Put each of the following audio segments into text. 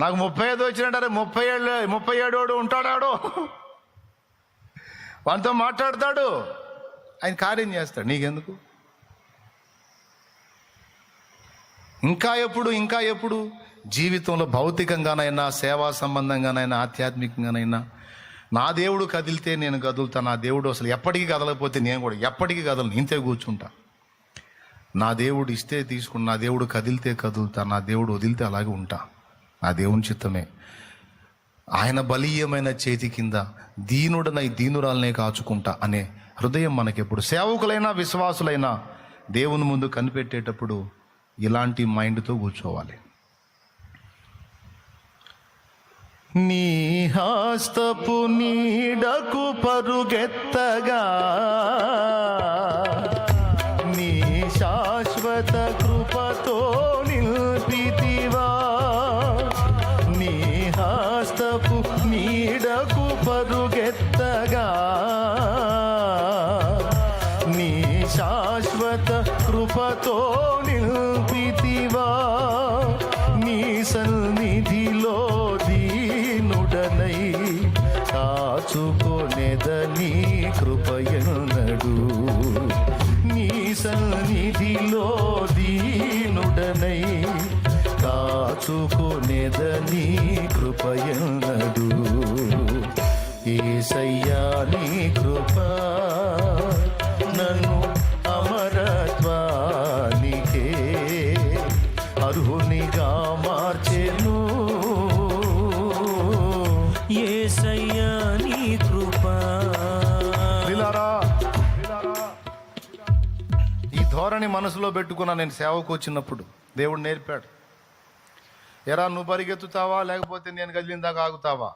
నాకు ముప్పై ఐదు వచ్చినట్టారు ముప్పై ఏళ్ళు ముప్పై ఏడోడు ఉంటాడాడు వానితో మాట్లాడతాడు. ఆయన కార్యం చేస్తాడు. నీకెందుకు? ఇంకా ఎప్పుడు ఇంకా ఎప్పుడు? జీవితంలో భౌతికంగానైనా సేవా సంబంధంగానైనా ఆధ్యాత్మికంగానైనా నా దేవుడు కదిలితే నేను కదులుతా. నా దేవుడు అసలు ఎప్పటికీ కదలకపోతే నేను కూడా ఎప్పటికీ కదలను. ఇంతే కూర్చుంటా. నా దేవుడు ఇస్తే తీసుకుని నా దేవుడు కదిలితే కదులుతా. నా దేవుడు వదిలితే అలాగే ఉంటా. నా దేవుని చిత్తమే. ఆయన బలీయమైన చేతి కింద దీనుడనై దీనురాలనే కాచుకుంటా అనే హృదయం మనకెప్పుడు సేవకులైనా విశ్వాసులైనా దేవుని ముందు కనిపెట్టేటప్పుడు ఇలాంటి మైండ్తో కూర్చోవాలి. నీ హస్తపు నీడకు పరుగెత్తగా నీ శాశ్వత శాశ్వత కృపతో నిల్పితివా నీ సన్నిధిలో దీనుడనై కాచుకొనెదని కృపయనడు నీ సన్నిధిలో దీనుడనై కాచుకొనెదని కృపయనడు ఏసయ్య మార్చెను ఏసయ్యా నీ కృపా. ఈ ధోరణి మనసులో పెట్టుకున్న నేను సేవకు వచ్చినప్పుడు దేవుడు నేర్పాడు. ఎరా నువ్వు పరిగెత్తుతావా? లేకపోతే నేను కదిలిన దాకా ఆగుతావా?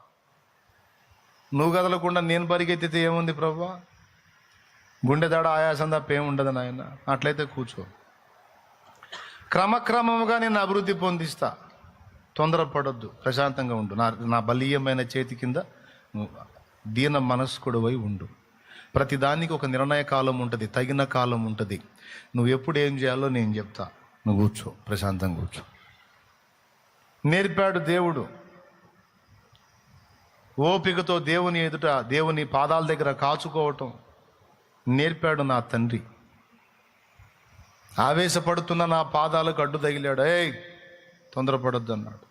నువ్వు కదలకుండా నేను పరిగెత్తితే ఏముంది ప్రభా? గుండె దాడ ఆయాసం తప్ప ఏముండదు నాయన. అట్లయితే కూర్చో. క్రమక్రమముగా నేను అభివృద్ధి పొందిస్తా. తొందరపడొద్దు ప్రశాంతంగా ఉండు. నా నా బలీయమైన చేతి కింద నువ్వు దీన మనస్కుడవై ఉండు. ప్రతిదానికి ఒక నిర్ణయ కాలం ఉంటుంది తగిన కాలం ఉంటుంది. నువ్వు ఎప్పుడు ఏం చేయాలో నేను చెప్తా. నువ్వు కూర్చో ప్రశాంతంగా కూర్చో. నేర్పాడు దేవుడు. ఓపికతో దేవుని ఎదుట దేవుని పాదాల దగ్గర కాచుకోవటం నేర్పాడు నా తండ్రి. ఆవేశపడుతున్న నా పాదాలకు అడ్డు తగిలాడు. ఏయ్! తొందరపడొద్దు అన్నాడు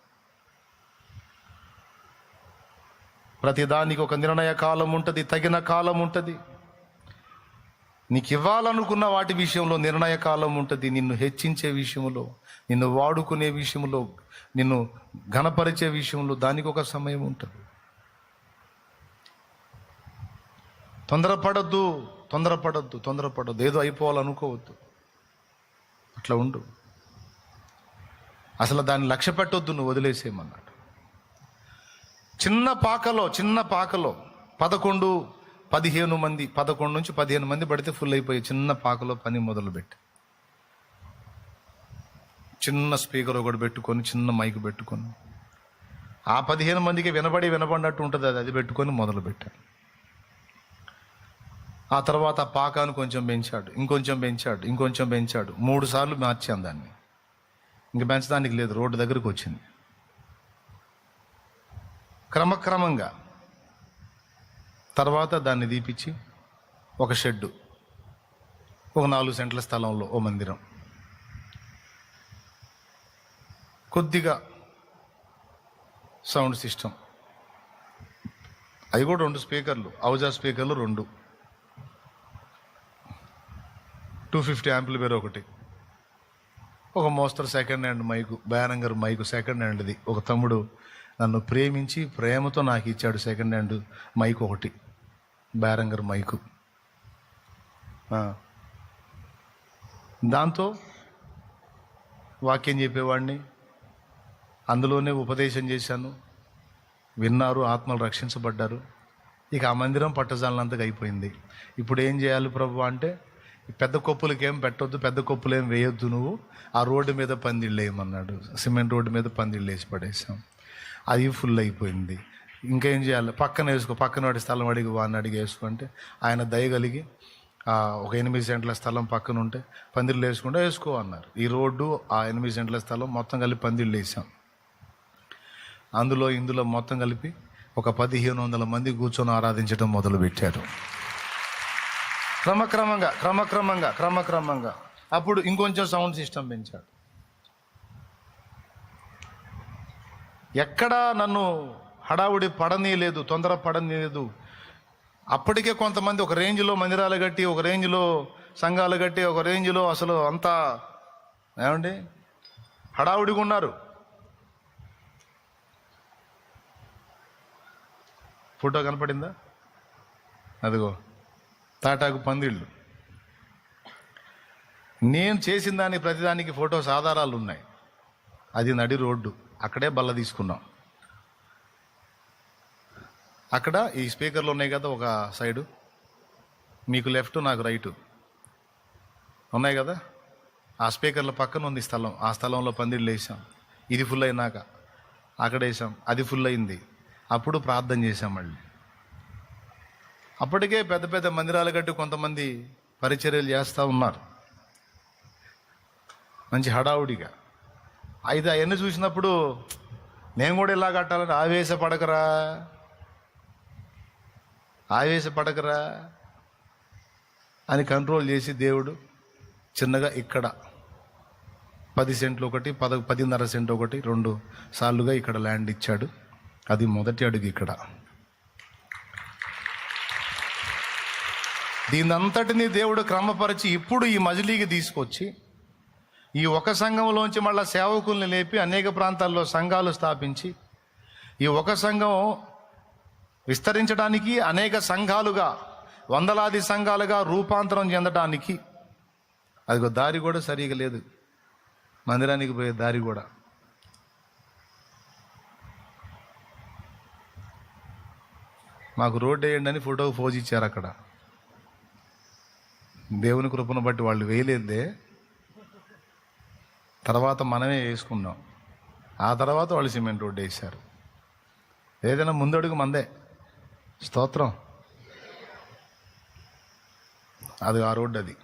ప్రతిదానికి ఒక నిర్ణయ కాలం ఉంటుంది తగిన కాలం ఉంటుంది. నీకు ఇవ్వాలనుకున్న వాటి విషయంలో నిర్ణయ కాలం ఉంటుంది నిన్ను హెచ్చించే విషయంలో నిన్ను వాడుకునే విషయంలో నిన్ను ఘనపరిచే విషయంలో దానికి ఒక సమయం ఉంటుంది. తొందరపడద్దు తొందరపడద్దు తొందరపడద్దు ఏదో అయిపోవాలనుకోవద్దు. అట్లా ఉండు. అసలు దాన్ని లక్ష్య పెట్టొద్దు నువ్వు వదిలేసేయమన్నాడు. చిన్న పాకలో చిన్న పాకలో పదకొండు పదిహేను మంది పదకొండు నుంచి పదిహేను మంది పడితే ఫుల్ అయిపోయి చిన్న పాకలో పని మొదలుపెట్టి. చిన్న స్పీకర్ ఒకటి పెట్టుకొని చిన్న మైక్ పెట్టుకొని. ఆ పదిహేను మందికి వినబడి వినబడినట్టు ఉంటుంది అది అది పెట్టుకొని మొదలుపెట్టాను ఆ తర్వాత పాకాను కొంచెం పెంచాడు ఇంకొంచెం పెంచాడు ఇంకొంచెం పెంచాడు. మూడు సార్లు మార్చాను దాన్ని. ఇంక పెంచడానికి లేదు రోడ్డు దగ్గరకు వచ్చింది. క్రమక్రమంగా తర్వాత దాన్ని దీపించి ఒక షెడ్డు ఒక నాలుగు సెంట్ల స్థలంలో ఓ మందిరం. కొద్దిగా సౌండ్ సిస్టమ్. అవి కూడా రెండు స్పీకర్లు అవుజా స్పీకర్లు రెండు. టూ ఫిఫ్టీ యాంపుల్ వేరే ఒకటి. ఒక మోస్తరు సెకండ్ హ్యాండ్ మైకు బయానంగర్ మైకు సెకండ్ హ్యాండ్ది ఒక తమ్ముడు నన్ను ప్రేమించి ప్రేమతో నాకు ఇచ్చాడు సెకండ్ హ్యాండ్ మైక్ ఒకటి. బయారంగర్ మైకు దాంతో వాక్యం చెప్పేవాడిని. అందులోనే ఉపదేశం చేశాను. విన్నారు ఆత్మలు రక్షించబడ్డారు. ఇక ఆ మందిరం పట్టజాలనంతగా అయిపోయింది. ఇప్పుడు ఏం చేయాలి ప్రభు అంటే పెద్ద కొప్పులకి ఏం పెట్టొద్దు పెద్ద కొప్పులు ఏం వేయొద్దు నువ్వు. ఆ రోడ్డు మీద పందిళ్ళు వేయమన్నాడు సిమెంట్ రోడ్డు మీద పందిళ్ళు వేసి పడేసాం అది ఫుల్ అయిపోయింది. ఇంకేం చేయాలి? పక్కన వేసుకో పక్కన వాడి స్థలం అడిగి వాడిని అడిగి వేసుకుంటే ఆయన దయగలిగి కలిగి ఒక ఎనిమిది సెంట్ల స్థలం పక్కన ఉంటే పందిళ్ళు వేసుకుంటే వేసుకో అన్నారు. ఈ రోడ్డు ఆ ఎనిమిది సెంట్ల స్థలం మొత్తం కలిపి పందిళ్ళు వేసాం. అందులో ఇందులో మొత్తం కలిపి ఒక పదిహేను వందల మంది కూర్చొని ఆరాధించడం మొదలుపెట్టారు. క్రమక్రమంగా క్రమక్రమంగా క్రమక్రమంగా. అప్పుడు ఇంకొంచెం సౌండ్ సిస్టమ్ పెంచాడు. ఎక్కడా నన్ను హడావుడి పడనీయలేదు తొందర పడనీయలేదు. అప్పటికే కొంతమంది ఒక రేంజ్లో మందిరాలు కట్టి ఒక రేంజ్లో సంఘాలు కట్టి ఒక రేంజ్లో అసలు అంతా ఏమండి? హడావుడిగా ఉన్నారు. ఫోటో కనపడిందా? అదిగో. తాటాకు పందిళ్ళు. నేను చేసిన దాని ప్రతిదానికి ఫోటోస్ ఆధారాలు ఉన్నాయి. అది నడి రోడ్డు. అక్కడే బల్ల తీసుకున్నాం. అక్కడ ఈ స్పీకర్లు ఉన్నాయి కదా ఒక సైడు. మీకు లెఫ్ట్ నాకు రైటు. ఉన్నాయి కదా? ఆ స్పీకర్ల పక్కన ఉంది స్థలం. ఆ స్థలంలో పందిళ్ళు వేసాం. ఇది ఫుల్ అయినాక. అక్కడ వేసాం. అది ఫుల్ అయింది. అప్పుడు ప్రార్థన చేశాం మళ్ళీ. అప్పటికే పెద్ద పెద్ద మందిరాలు కట్టి కొంతమంది పరిచర్యలు చేస్తూ ఉన్నారు. మంచి హడావుడిగా. అయితే అవన్నీ చూసినప్పుడు నేను కూడా ఇలా కట్టాలని ఆవేశపడకరా? ఆవేశపడకరా? అని కంట్రోల్ చేసి దేవుడు చిన్నగా ఇక్కడ పది సెంట్లు ఒకటి పద పదిన్నర సెంట్ ఒకటి రెండు సార్లుగా ఇక్కడ ల్యాండ్ ఇచ్చాడు. అది మొదటి అడుగు ఇక్కడ. దీనంతటిని దేవుడు క్రమపరిచి ఇప్పుడు ఈ మజిలీకి తీసుకొచ్చి ఈ ఒక సంఘంలోంచి మళ్ళా సేవకుల్ని లేపి అనేక ప్రాంతాల్లో సంఘాలు స్థాపించి ఈ ఒక సంఘం విస్తరించడానికి అనేక సంఘాలుగా వందలాది సంఘాలుగా రూపాంతరం చెందడానికి అదిగో దారి కూడా సరిగా లేదు. మందిరానికి పోయే దారి కూడా. మాకు రోడ్డు వేయండి అని ఫోటోకి ఫోజ్ ఇచ్చారు అక్కడ. దేవుని కృపను బట్టి వాళ్ళు వేయలేదే. తర్వాత మనమే వేసుకున్నాం. ఆ తర్వాత వాళ్ళు సిమెంట్ రోడ్డు వేశారు. ఏదైనా ముందడుగు మందే. స్తోత్రం. అది ఆ రోడ్డు అది.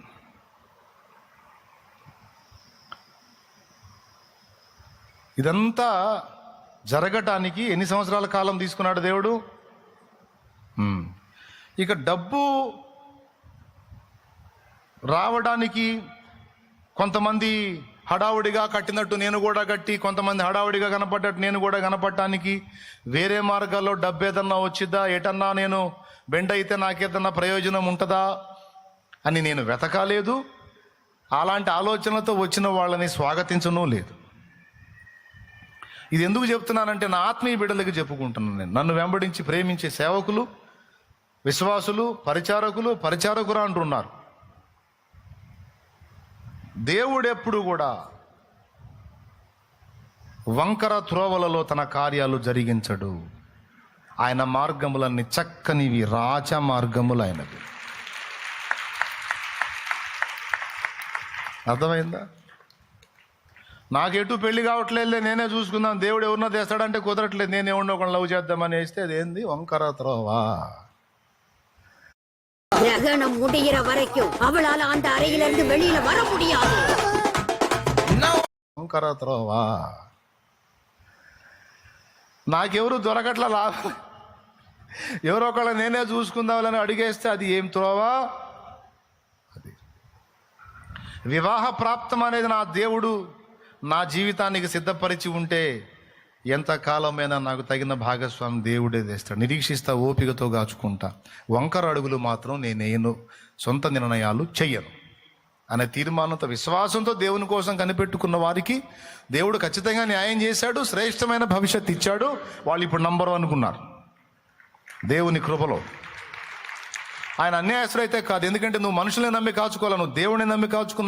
ఇదంతా జరగటానికి ఎన్ని సంవత్సరాల కాలం తీసుకున్నాడు దేవుడు? ఇక డబ్బు రావడానికి కొంతమంది హడావుడిగా కట్టినట్టు నేను కూడా కట్టి కొంతమంది హడావుడిగా కనపడ్డట్టు నేను కూడా కనపడటానికి వేరే మార్గాల్లో డబ్బు ఏదన్నా వచ్చిద్దా? ఎటన్నా నేను బెండ్ అయితే నాకేదన్నా ప్రయోజనం ఉంటుందా? అని నేను వెతకాలేదు. అలాంటి ఆలోచనలతో వచ్చిన వాళ్ళని స్వాగతించను లేదు. ఇది ఎందుకు చెప్తున్నానంటే నా ఆత్మీయ బిడ్డలకి చెప్పుకుంటున్నాను నేను. నన్ను వెంబడించి ప్రేమించే సేవకులు విశ్వాసులు పరిచారకులు పరిచారకులు అంటున్నారు దేవుడెప్పుడు కూడా వంకర త్రోవలలో తన కార్యాలు జరిగించడు. ఆయన మార్గములన్నీ చక్కనివి రాజ మార్గములు ఆయనవి. అర్థమైందా? నాకెటు పెళ్ళి కావట్లేదు నేనే చూసుకుందాం. దేవుడు ఎవరినో తెస్తాడంటే కుదరట్లేదు. నేను ఎవరినో ఒకళ్ళు లవ్ చేద్దామని వేస్తే అదేంది వంకర త్రోవా. கிரகணம் முடிகிற வரைக்கும் அவளால அந்த அறையிலிருந்து வெளியில வர முடியாது వంకర త్రోవా నాకెవరు దొరకట్ల లాభం ఎవరో ఒకళ్ళ నేనే చూసుకుందామని అడిగేస్తే అది ఏం త్రోవా అది వివాహ ప్రాప్తం అనేది నా దేవుడు నా జీవితానికి సిద్ధపరిచి ఉంటే ఎంతకాలమైనా నాకు తగిన భాగస్వామి దేవుడే తెస్తాడు నిరీక్షిస్తా ఓపికతో కాచుకుంటా వంకర అడుగులు మాత్రం నేనేను సొంత నిర్ణయాలు చెయ్యను. అనే తీర్మానంతో విశ్వాసంతో దేవుని కోసం కనిపెట్టుకున్న వారికి దేవుడు ఖచ్చితంగా న్యాయం చేశాడు శ్రేష్టమైన భవిష్యత్తు ఇచ్చాడు. వాళ్ళు ఇప్పుడు నంబర్ అనుకున్నారు. దేవుని కృపలో. ఆయన అన్యాయస్తుడు అయితే కాదు. ఎందుకంటే నువ్వు మనుషుల్ని నమ్మి కాచుకోవాలి? నువ్వు దేవుడిని నమ్మి కాచుకున్నావు